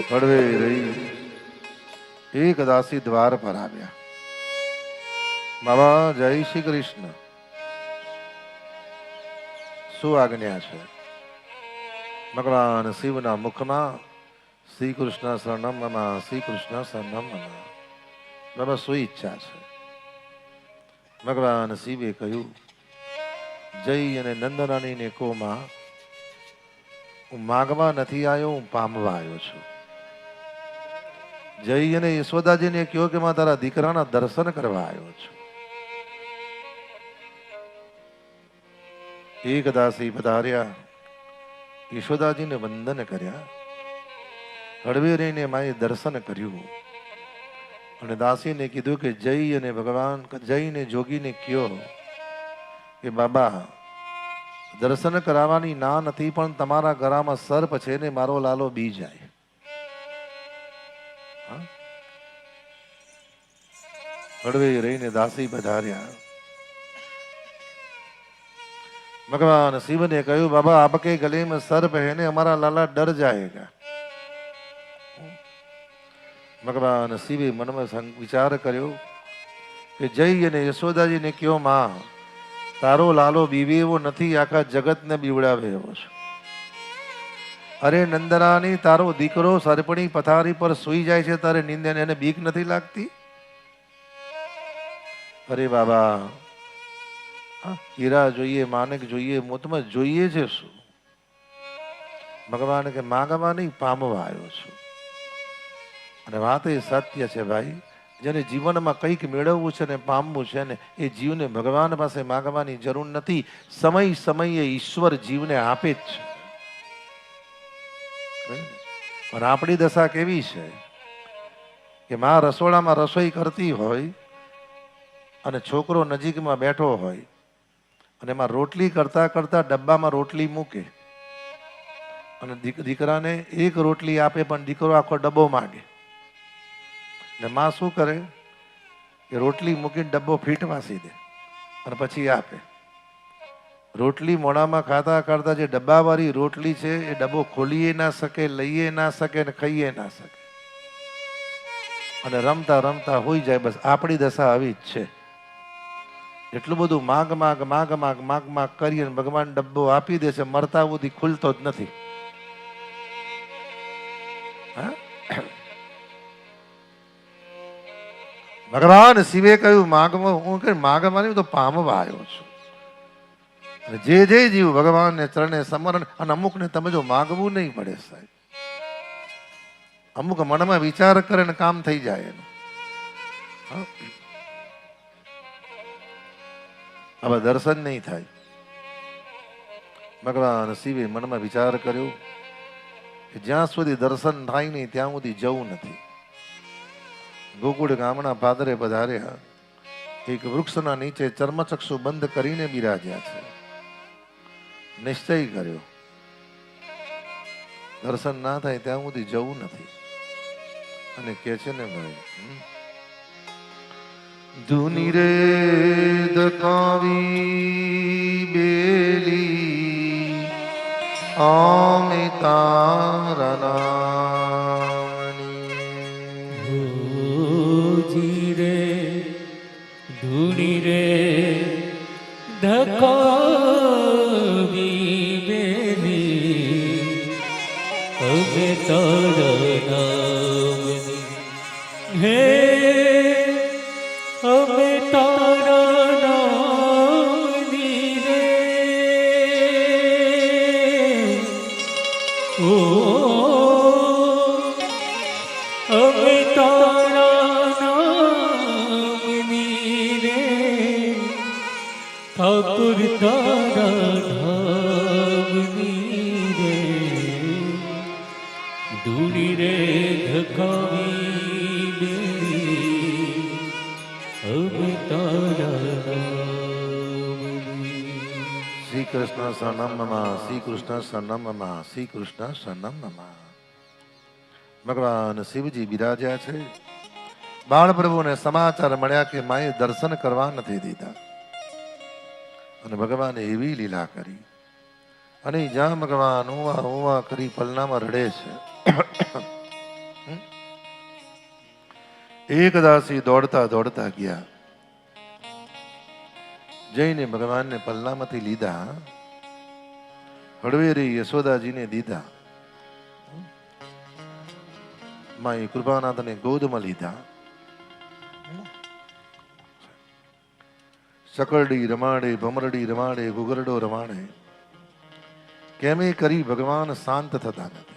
હળવે રહી, એક દાસી દ્વાર પર આવ્યા. બાબા જય શ્રી કૃષ્ણ. શું આજ્ઞા છે? ભગવાન શિવના મુખમાં, શ્રી કૃષ્ણ શરણમ મમ, શ્રી કૃષ્ણ શરણમ મમ. બાબા શું ઈચ્છા છે? ભગવાન શિવે કહ્યું, જય અને નંદરાણીને કોમાં, હું માગવા નથી આવ્યો, હું પામવા આવ્યો છું. જય અને યશોદાજીને કહ્યો કે માં તારા દીકરાના દર્શન કરવા આવ્યો છું. એક દાસી પધાર્યા. યશોદાજીને વંદન કર્યા. હળવે રહીને માએ દર્શન કર્યું. અને દાસીને કીધું કે જય અને ભગવાન જઈને જોગીને કયો કે, બાબા, દર્શન કરાવવાની ના નથી પણ તમારા ઘરમાં સર્પ છે ને મારો લાલો બી જાય કડવે રહીને દાસી પધાર્યા ભગવાન શિવને કહ્યું, બાબા આપકે ગલે માં સર્પ હે અમારા લાલા ડર જાયેગા ભગવાન શિવે મનમાં વિચાર કર્યો કે જઈ અને યશોદાજીને કયો માં તારો લાલો બીવે એવો નથી, આખા જગતને બીવડાવે એવો છે. અરે નંદરાની તારો દીકરો સરપણી પથારી પર સૂઈ જાય છે, તારે નીંદ એને બીક નથી લાગતી? અરે બાબા હીરા જોઈએ માનક જોઈએ, મોતમાં જોઈએ છે શું? ભગવાન કે માગવા નહીં, પામવા આવ્યો છું. અને વાત એ સત્ય છે ભાઈ, જેને જીવનમાં કંઈક મેળવવું છે ને પામવું છે ને, એ જીવને ભગવાન પાસે માગવાની જરૂર નથી. સમય સમયે ઈશ્વર જીવને આપે જ છે. પણ આપણી દશા કેવી છે? કે માં રસોડામાં રસોઈ કરતી હોય અને છોકરો નજીકમાં બેઠો હોય અને એમાં રોટલી કરતા કરતા ડબ્બામાં રોટલી મૂકે અને દીક- દીકરાને એક રોટલી આપે પણ દીકરો આખો ડબ્બો માગે. ને માં શું કરે? કે રોટલી મૂકીને ડબ્બો ફીટ વાસી દે અને પછી આપે. રોટલી મોડામાં ખાતા ખાતા જે ડબ્બાવાળી રોટલી છે, એ ડબ્બો ખોલીએ ના શકે, લઈએ ના શકે ને ખાઈએ ના શકે. અને રમતા રમતા હોઈ જાય, બસ આપણી દશા આવી જ છે. એટલું બધું માગ માગ માગ માગ માગ માગ કરી અને ભગવાન ડબ્બો આપી દે છે, મરતા સુધી ખુલતો જ નથી? ભગવાન શિવે કહ્યું, માગમાં હું કે માગવાની તો પામવા આવ્યો છું. જે જે જીવ ભગવાનને ચરણે સમરણ અને અમુકને તમે જો માગવું નહીં પડે સાહેબ. અમુક મનમાં વિચાર કરે ને કામ થઈ જાય એનું. હવે દર્શન નહીં થાય. ભગવાન શિવે મનમાં વિચાર કર્યો કે જ્યાં સુધી દર્શન થાય નહીં, ત્યાં સુધી જવું નથી. ગોકુળ ગામના પાદરે પધાર્યા. એક વૃક્ષના નીચે ચર્મચક્ષુ બંધ કરીને બિરાજ્યા છે. નિશ્ચય કર્યો. દર્શન ના થાય ત્યાં સુધી જવું નથી. અને કે છે ને ભાઈ ધૂની રે દકાવી બેલી આમે તારા નામની. ભોજી રે, ધૂની રે હવે તારા ધૂળી રે ધકાવી બેરી હવે તારા નામની શ્રી કૃષ્ણ શરણમમાં શ્રી કૃષ્ણ શરણમમાં શ્રી કૃષ્ણ શરણમમાં ભગવાન શિવજી બિરાજ્યા છે. બાળ પ્રભુને સમાચાર મળ્યા કે માએ દર્શન કરવા નથી દીધા. અને ભગવાને એવી લીલા કરી. અને જ્યાં ભગવાન ઉવા ઉવા કરી પલનામાં રડે છે એક દાસી દોડતા દોડતા ગયા. જઈને ભગવાનને પલ્લામાંથી લીધા. હળવેરી યશોદાજીને દીધા. માં એ કૃપાનાથને ગોદમાં લીધા. સકરડી રમાડે, ભમરડી રમાડે ગુગરડો રમાડે. કેમે કરી ભગવાન શાંત થતા નથી